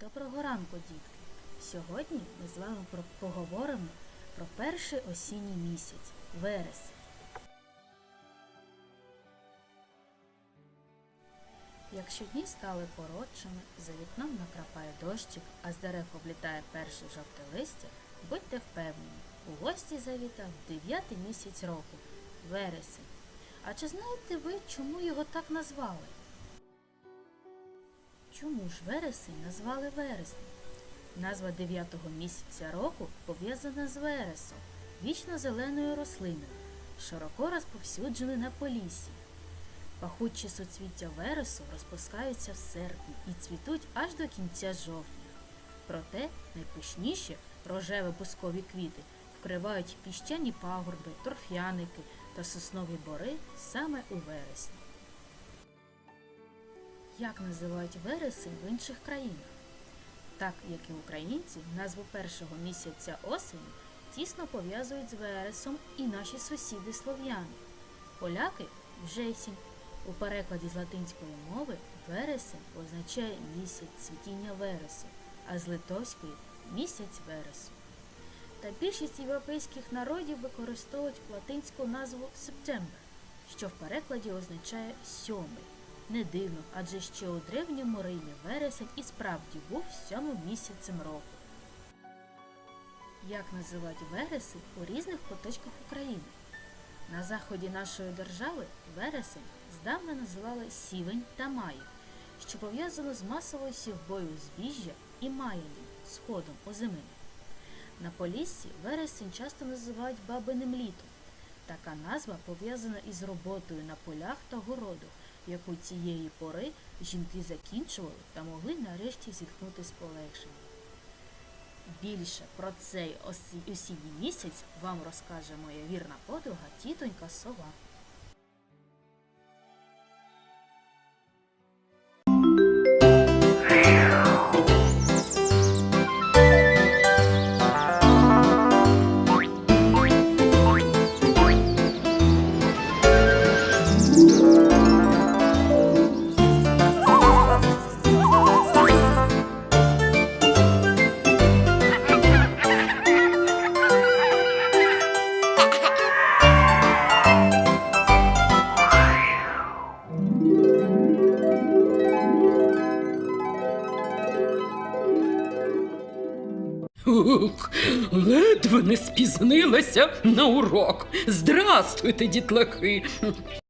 Доброго ранку, дітки! Сьогодні ми з вами поговоримо про перший осінній місяць вересень. Якщо дні стали коротшими, за вікном накрапає дощик, а з дерев облітає перше жовте листя, будьте впевнені, у гості завітав дев'ятий місяць року вересень. А чи знаєте ви, чому його так назвали? Чому ж вересень назвали вереснем? Назва дев'ятого місяця року пов'язана з вересом, вічно зеленою рослиною, широко розповсюдженою на полісі. Пахучі суцвіття вересу розпускаються в серпні і цвітуть аж до кінця жовтня. Проте найпишніші рожеві бускові квіти вкривають піщані пагорби, торф'яники та соснові бори саме у вересні. Як називають вересень в інших країнах? Так як і українці, назву першого місяця осені тісно пов'язують з вересом і наші сусіди слов'яни. Поляки жесінь. У перекладі з латинської мови вересень означає місяць цвітіння вересу, а з литовської місяць вересу. Та більшість європейських народів використовують латинську назву Септембр, що в перекладі означає сьомий. Не дивно, адже ще у древньому Римі вересень і справді був сьомим місяцем року. Як називають вересень у різних куточках України? На заході нашої держави вересень здавна називали сівень та май, що пов'язано з масовою сівбою збіжжя і маянням, сходом озимини. На Поліссі вересень часто називають бабиним літом. Така назва пов'язана із роботою на полях та городах, яку цієї пори жінки закінчували та могли нарешті зітхнути з полегшенням. Більше про цей осі- осінній місяць вам розкаже моя вірна подруга тітонька сова. Ух, ледве не спізнилася на урок. Здрастуйте, дітлахи.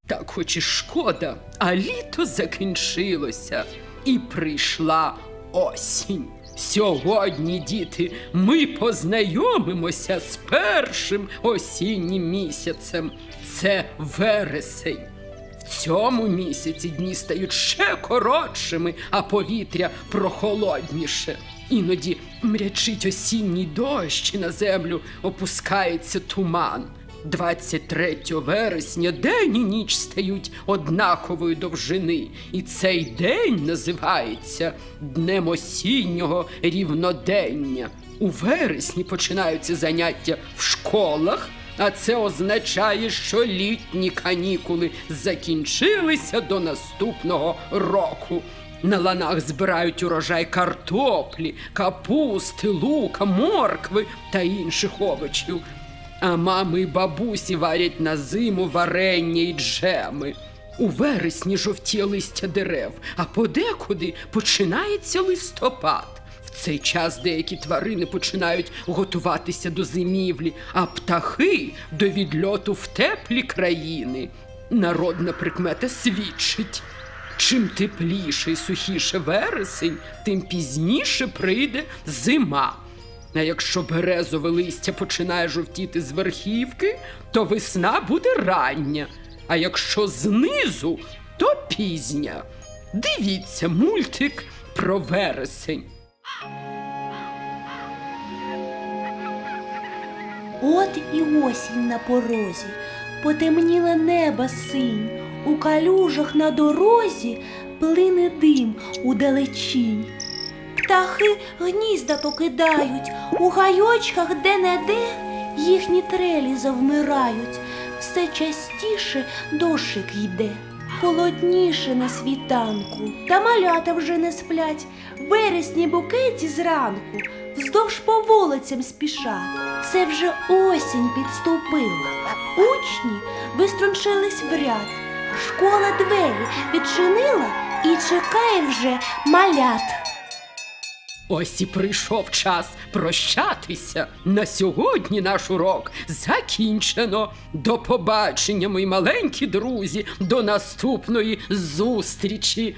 Так хоч і шкода, а літо закінчилося і прийшла осінь. Сьогодні, діти, ми познайомимося з першим осіннім місяцем. Це вересень. В цьому місяці дні стають ще коротшими, а повітря прохолодніше. Іноді мрячить осінній дощ і на землю опускається туман. 23 вересня день і ніч стають однакової довжини, і цей день називається Днем осіннього рівнодення. У вересні починаються заняття в школах, а це означає, що літні канікули закінчилися до наступного року. На ланах збирають урожай картоплі, капусти, лука, моркви та інших овочів. А мами й бабусі варять на зиму варення й джеми. У вересні жовтіє листя дерев, а подекуди починається листопад. В цей час деякі тварини починають готуватися до зимівлі, а птахи до відльоту в теплі країни. Народна прикмета свідчить. Чим тепліше і сухіше вересень, тим пізніше прийде зима. А якщо березове листя починає жовтіти з верхівки, то весна буде рання. А якщо знизу, то пізня. Дивіться мультик про вересень. От і осінь на порозі, потемніла неба синь, у калюжах на дорозі плине дим у далечінь. Птахи гнізда покидають, у гайочках де-не-де їхні трелі завмирають, все частіше дощик йде. холодніше на світанку, та малята вже не сплять. Вересні букеті зранку вздовж по вулицям спішать. Це вже осінь підступила. Учні виструнчились в ряд. Школа двері відчинила і чекає вже малят. Ось і прийшов час прощатися. На сьогодні наш урок закінчено. До побачення, мої маленькі друзі, до наступної зустрічі.